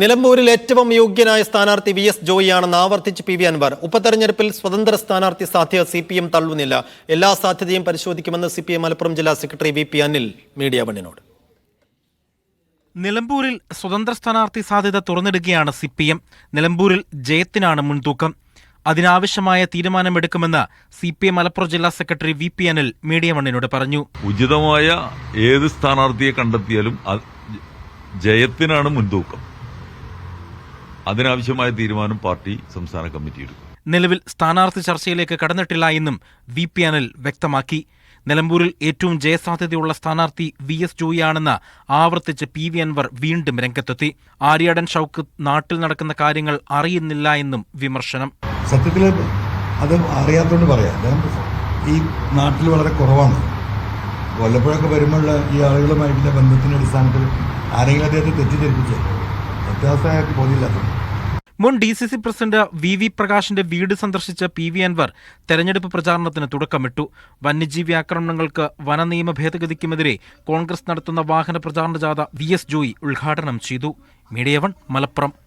നിലമ്പൂരിൽ ഏറ്റവും യോഗ്യനായ സ്ഥാനാർത്ഥി വി എസ് ജോയിയാണെന്ന് ആവർത്തിച്ച് പി വി അൻവർ. ഉപതെരഞ്ഞെടുപ്പിൽ സ്വതന്ത്ര സ്ഥാനാർത്ഥി സാധ്യത സി പി എം തള്ളുന്നില്ല. എല്ലാ സാധ്യതയും പരിശോധിക്കുമെന്ന് സി പി എം മലപ്പുറം ജില്ലാ secretary V P Anil media വണ്ണിനോട്. നിലമ്പൂരിൽ സ്വതന്ത്ര സ്ഥാനാർത്ഥി സാധ്യത തുറന്നിടുകയാണ് സി പി എം. നിലമ്പൂരിൽ ജയത്തിനാണ് മുൻതൂക്കം. അതിനാവശ്യമായ തീരുമാനമെടുക്കുമെന്ന് സി പി എം മലപ്പുറം ജില്ലാ secretary V P Anil media വണ്ണിനോട് പറഞ്ഞു. ഉചിതമായ ഏത് സ്ഥാനാർത്ഥിയെ കണ്ടെത്തിയാലും ജയത്തിനാണ് മുൻതൂക്കം. അതിനാവശ്യമായ തീരുമാനം പാർട്ടി സംസ്ഥാന കമ്മിറ്റി എടുക്കും. നിലവിൽ സ്ഥാനാർത്ഥി ചർച്ചയിലേക്ക് കടന്നിട്ടില്ല എന്നും വി പി അനിൽ വ്യക്തമാക്കി. നിലമ്പൂരിൽ ഏറ്റവും ജയസാധ്യതയുള്ള സ്ഥാനാർത്ഥി വി എസ് ജോയിയാണെന്ന് ആവർത്തിച്ച് പി വി അൻവർ വീണ്ടും രംഗത്തെത്തി. ആര്യാടൻ ഷൌക്ക് നാട്ടിൽ നടക്കുന്ന കാര്യങ്ങൾ അറിയുന്നില്ല എന്നും വിമർശനം. സത്യത്തിൽ അത് അറിയാത്തോണ്ട് പറയാം. ഈ നാട്ടിൽ വളരെ കുറവാണ്. വല്ലപ്പോഴൊക്കെ വരുമ്പോൾ ഈ ആളുകളുമായിട്ടുള്ള ബന്ധത്തിന്റെ അടിസ്ഥാനത്തിൽ ആരെങ്കിലും അദ്ദേഹത്തെ തെറ്റിദ്ധരിപ്പിച്ച്? മുൻ D C C president V V പ്രകാശിന്റെ വീട് സന്ദർശിച്ച പി വി അൻവർ തെരഞ്ഞെടുപ്പ് പ്രചാരണത്തിന് തുടക്കമിട്ടു. വന്യജീവി ആക്രമണങ്ങൾക്ക് വനനിയമ ഭേദഗതിക്കുമെതിരെ കോൺഗ്രസ് നടത്തുന്ന വാഹന പ്രചാരണ ജാഥ വി എസ് ജോയി ഉദ്ഘാടനം ചെയ്തു. Media One Malappuram.